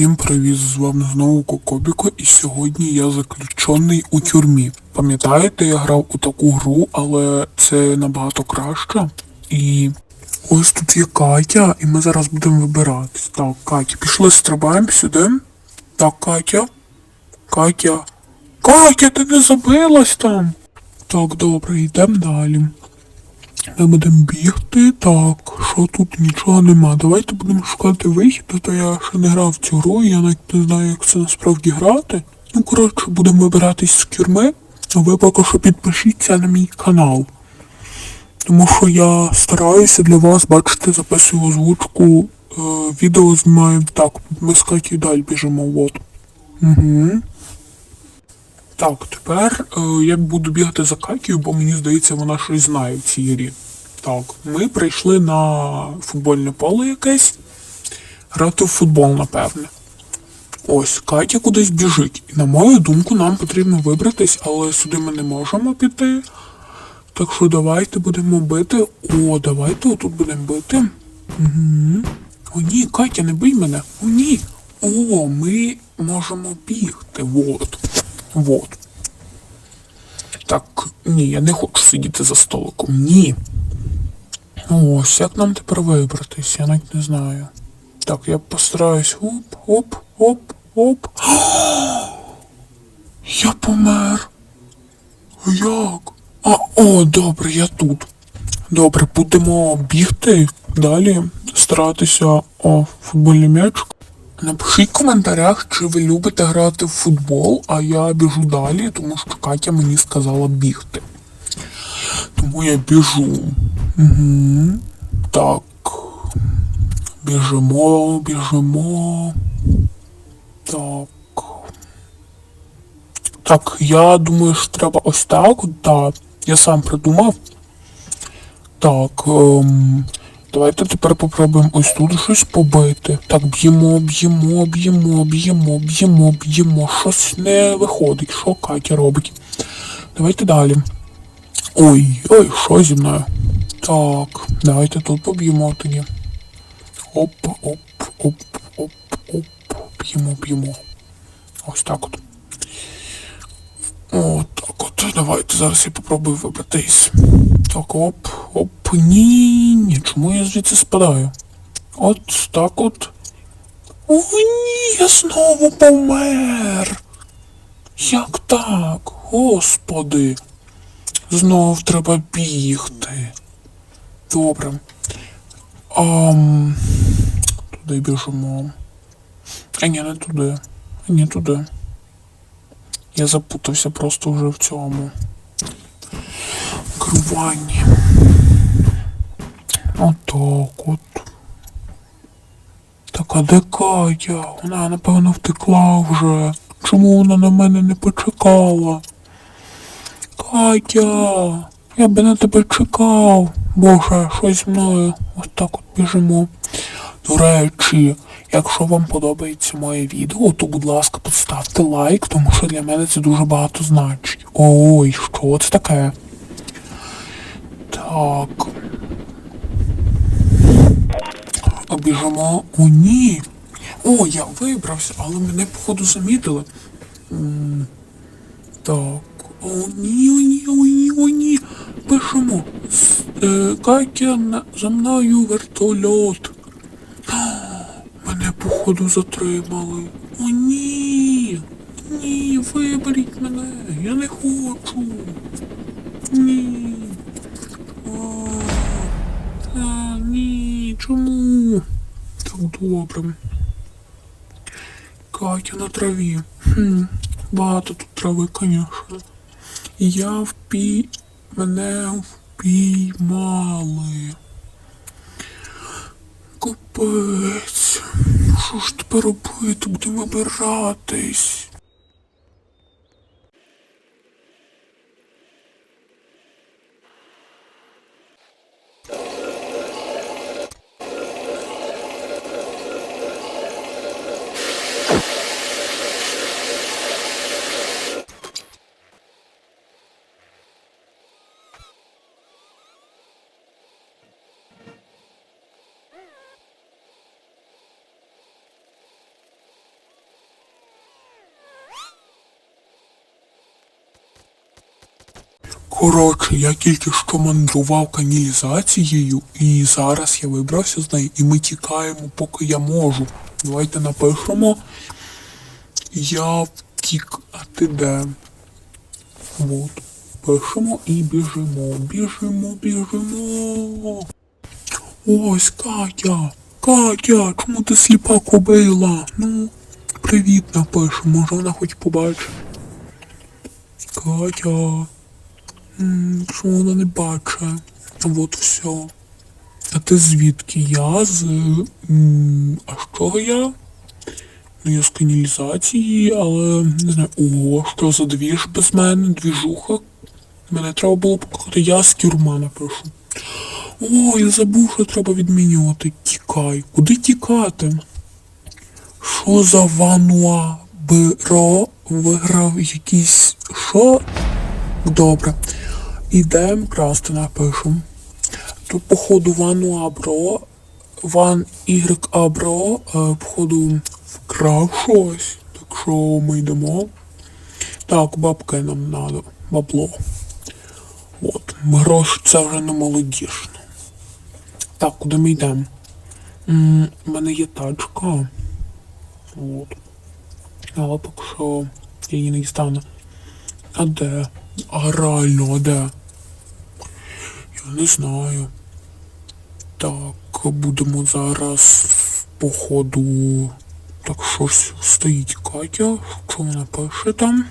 Всім привіт, з вами знову Кокобіко, і сьогодні я заключений у тюрмі. Пам'ятаєте, я грав у таку гру, але це набагато краще. І ось тут є Катя, і ми зараз будемо вибиратись. Так, Катя, пішли стрибаємо сюди. Так, Катя. Катя. Катя, ти не забилась там? Так, добре, йдемо далі. Ми будемо бігти. Так, що тут нічого нема. Давайте будемо шукати вихід, а то я ще не грав в цю гру, я навіть не знаю, як це насправді грати. Ну, коротше, будемо вибиратись з тюрми, а ви поки що підпишіться на мій канал. Тому що я стараюся для вас, бачите, записую озвучку, е, відео знімаю так, ми з Катю далі біжимо, от. Угу. Так, тепер е, я буду бігати за Катію, бо мені здається, вона щось знає в цій грі. Так, ми прийшли на футбольне поле якесь. Грати в футбол, напевне. Ось, Катя кудись біжить. І на мою думку, нам потрібно вибратись, але сюди ми не можемо піти. Так що давайте будемо бити. О, давайте отут будемо бити. Угу. О, ні, Катя, не бий мене. О, ні. О, ми можемо бігти. Вот. Вот. Так, ні, я не хочу сидіти за столиком. Ні. Ось, як нам тепер вибратись, я навіть не знаю. Так, я постараюсь. Оп, оп, оп, оп. Я помер. Як? А, о, добре, я тут. Добре, будемо бігти далі, старатися о футбольний м'яч. Напишіть в коментарях, чи ви любите грати в футбол, а я біжу далі, тому що Катя мені сказала бігти. Тому я біжу. Угу. Так. Біжимо, біжимо. Так. Так, я думаю, що треба ось так. Так, я сам придумав. Так. Ем, давайте тепер попробуємо ось тут щось побити. Так, б'ємо, б'ємо, б'ємо, б'ємо, б'ємо, б'ємо. Щось не виходить. Що Катя робить? Давайте далі. Ой, ой, що зі мною? Так, давайте тут поб'ємо тоді. Оп, оп, оп, оп, оп. Б'ємо, б'ємо. Ось так от. О, так от. Давайте зараз я попробую вибратись. Так, оп, оп, ні, ні, чому я звідси спадаю? От так от. О, ні, я знову помер. Як так? Господи. Знов треба бігти. Добре. Ам... Туди біжимо. А ні, не туди. А ні, туди. Я запутався просто вже в цьому. Керуванні. Отак от. Так, а де Катя? Вона, напевно, втекла вже. Чому вона на мене не почекала? Катя, я би на тебе чекав. Боже, що зі мною? Ось так от біжимо. До речі, якщо вам подобається моє відео, то будь ласка поставте лайк, тому що для мене це дуже багато значить. Ой, що це таке? Так. Обіжимо. О, ні. О, я вибрався, але мене походу замітили. Так. О, ні, о, ні, о, ні, о, ні. Пишемо. Е, Катя за мною вертольот. Мене походу затримали. О, ні. Ні, виберіть мене. Я не хочу. Ні. А, ні, чому? Так добре. Катя на траві. Хм, багато тут трави, звісно. Я впі... Мене впіймали. Капець. Що ж тепер робити? Будемо вибиратись. Коротше, я тільки що мандрував каналізацією, і зараз я вибрався з неї, і ми тікаємо, поки я можу. Давайте напишемо. Я втік, а ти де? От. Пишемо і біжимо. Біжимо, біжимо. Ось Катя. Катя, чому ти сліпа кобила? Ну, привіт напишемо, може вона хоч побачить. Катя. Чому вона не бачить? Вот все. А ти звідки? Я з. А з чого я? Ну, я з каналізації, але не знаю. Ого, що за двіж без мене? Двіжуха. Мене треба було покликати, я з тюрма напишу. О, я забув, що треба відмінювати. Тікай. Куди тікати? Що за Вануа Биро виграв якийсь. Що? Добре. Ідем красти напишем. Тут, походу, Вануа Бро. Ван Y Абро, е, походу, вкрав щось. Так що ми йдемо. Так, бабки нам надо. Бабло. От. Гроші це вже не молодіжно. Так, куди ми йдемо? У мене є тачка. От. Але поки що я її не дістану. А де? А реально, а де? Не знаю. Так, будемо зараз походу. Так щось стоїть Катя. Що вона пише там?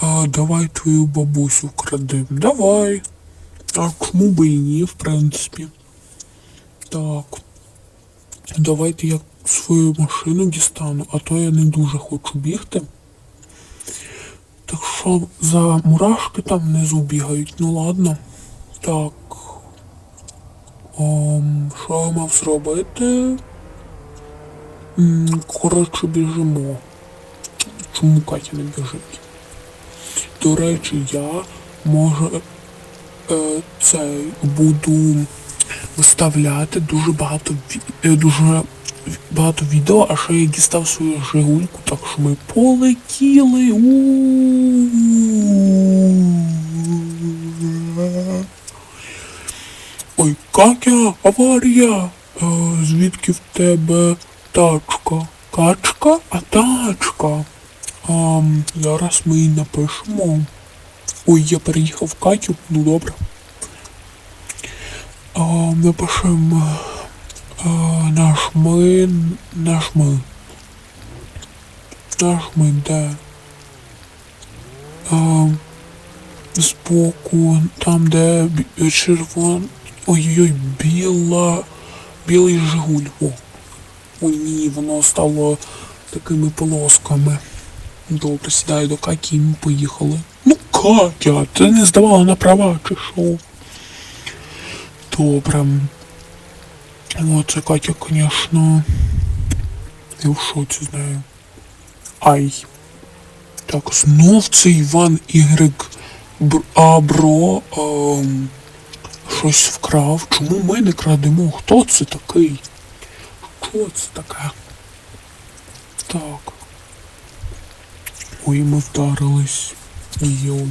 А, давай твою бабусю вкрадем. Давай. А чому би і ні, в принципі. Так. Давайте я свою машину дістану, а то я не дуже хочу бігти. Так що за мурашки там внизу бігають, ну ладно. Так. Ом, що я мав зробити? Коротше, біжимо. Чому Катя не біжить? До речі, я може е, цей буду виставляти дуже багато е, дуже багато відео, а ще я дістав свою жигульку, так що ми полетіли. У-у-у. Катя, аварія! Е, звідки в тебе тачка? Качка? А тачка. Ам, зараз ми її напишемо. Ой, я переїхав Катю, ну добре. А, напишемо а, наш ми, наш ми. Наш ми де? А, збоку, там де червон... Ой-ой-ой, біла... Білий Жигуль. О. Ой ні, воно стало такими полосками. Добре, сідаю до Каті і ми поїхали. Ну, Катя, ти не здавала на права чи що? Добре. О, це Катя, звісно. Я в шоці з нею. Ай. Так, знов цей Іван Бр- Абро ем, щось вкрав. Чому ми не крадемо? Хто це такий? Що це таке? Так. Ой, ми вдарились. Йой.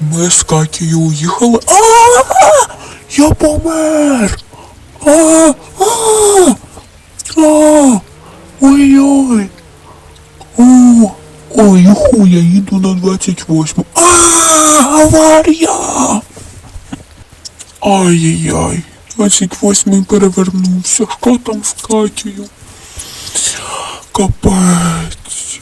Ми з Катєю уїхали. А! Я помер! А! А! А! Ой-ой! О! Ой, юху, я їду на 28. А! Аварія! Ай-яй-яй. 28 перевернувся. Що там з Катєю? Капець.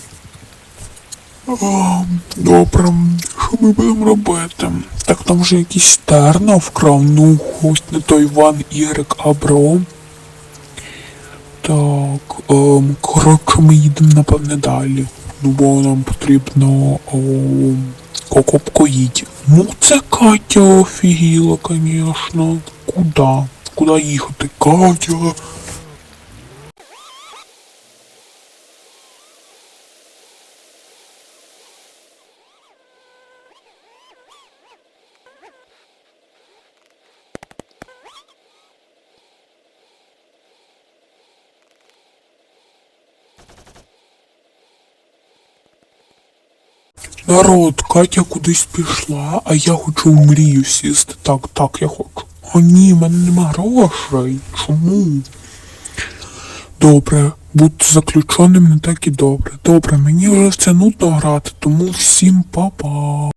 А, добре, що ми будемо робити? Так там вже якийсь терно вкрав, ну хоч не той Ван Ірик Абро. Так, ем, коротше, ми їдемо напевне далі. Ну бо нам потрібно ем, кокопкоїть. Ну це Катя офігіла, звісно. Куда? Куда їхати? Катя? Народ, Катя кудись пішла, а я хочу в мрію сісти. Так, так, я хочу. О ні, в мене нема грошей. Чому? Добре, бути заключеним не так і добре. Добре, мені вже це нудно грати, тому всім па-па.